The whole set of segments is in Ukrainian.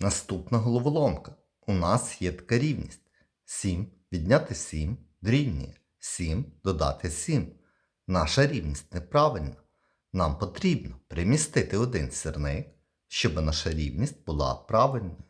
Наступна головоломка. У нас є така рівність. 7 відняти 7 дорівнює 7 додати 7. Наша рівність неправильна. Нам потрібно перемістити один сірник, щоб наша рівність була правильною.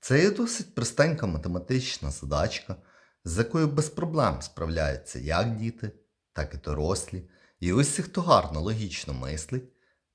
Це є досить простенька математична задачка, з якою без проблем справляються як діти, так і дорослі. І усі, хто гарно логічно мислить,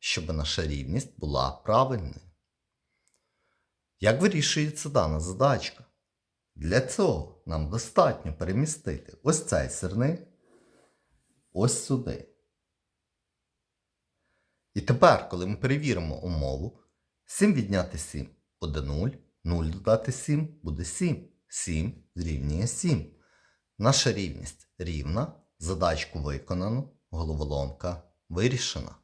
щоб наша рівність була правильною. Як вирішується дана задачка? Для цього нам достатньо перемістити ось цей сірник ось сюди. І тепер, коли ми перевіримо умову, 7 відняти 7 буде 0, 0 додати 7 буде 7. 7 дорівнює 7. Наша рівність рівна, задачку виконано, головоломка вирішена.